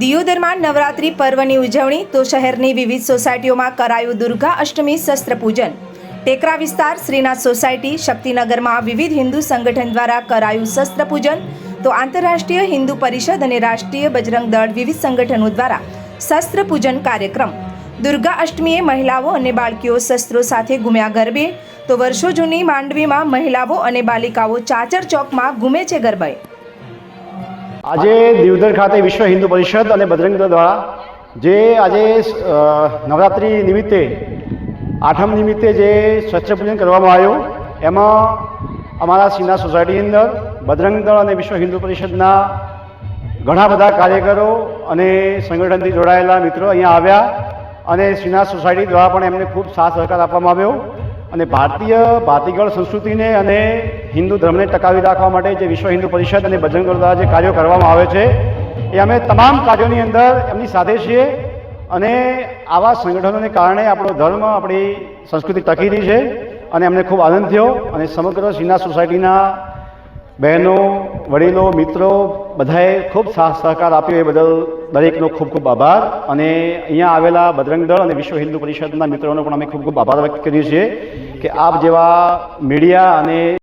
દિયોદરમાં નવરાત્રિ પર્વની ઉજવણી તો શહેરની વિવિધ સોસાયટીઓમાં કરાયું દુર્ગા અષ્ટમી શસ્ત્ર પૂજન. ટેકરા વિસ્તાર, શ્રીનાથ સોસાયટી, શક્તિનગરમાં વિવિધ હિન્દુ સંગઠન દ્વારા કરાયું શસ્ત્ર પૂજન. તો આંતરરાષ્ટ્રીય હિન્દુ પરિષદ અને રાષ્ટ્રીય બજરંગ દળ વિવિધ સંગઠનો દ્વારા શસ્ત્ર પૂજન કાર્યક્રમ. દુર્ગા અષ્ટમીએ મહિલાઓ અને બાળકીઓ શસ્ત્રો સાથે ગુમ્યા ગરબે. તો વર્ષો જૂની માંડવીમાં મહિલાઓ અને બાલિકાઓ ચાચર ચોકમાં ગુમે છે ગરબે. આજે દિવદર ખાતે વિશ્વ હિન્દુ પરિષદ અને બજરંગ દળ દ્વારા જે આજે નવરાત્રિ નિમિત્તે, આઠમ નિમિત્તે જે સ્વચ્છ પૂજન કરવામાં આવ્યું, એમાં અમારા સીના સોસાયટીની અંદર બજરંગ દળ અને વિશ્વ હિન્દુ પરિષદના ઘણા બધા કાર્યકરો અને સંગઠનથી જોડાયેલા મિત્રો અહીંયા આવ્યા અને શ્રીનાથ સોસાયટી દ્વારા પણ એમને ખૂબ સાથ સહકાર આપવામાં આવ્યો. અને ભારતીય ભાતીગળ સંસ્કૃતિને અને હિન્દુ ધર્મને ટકાવી રાખવા માટે જે વિશ્વ હિન્દુ પરિષદ અને દળ દ્વારા જે કાર્યો કરવામાં આવે છે, એ અમે તમામ કાર્યોની અંદર એમની સાથે છીએ અને આવા સંગઠનોને કારણે આપણો ધર્મ, આપણી સંસ્કૃતિ ટકી રહી છે અને અમને ખૂબ આનંદ થયો અને સમગ્ર સીના સોસાયટીના બહેનો, વડીલો, મિત્રો, બધાએ ખૂબ સાથ સહકાર આપ્યો. એ બદલ દરેકનો ખૂબ ખૂબ આભાર. અને અહીંયા આવેલા બજરંગ દળ અને વિશ્વ હિન્દુ પરિષદના મિત્રોનો પણ અમે ખૂબ ખૂબ આભાર વ્યક્ત કરીએ છીએ કે આપ જેવા મીડિયા અને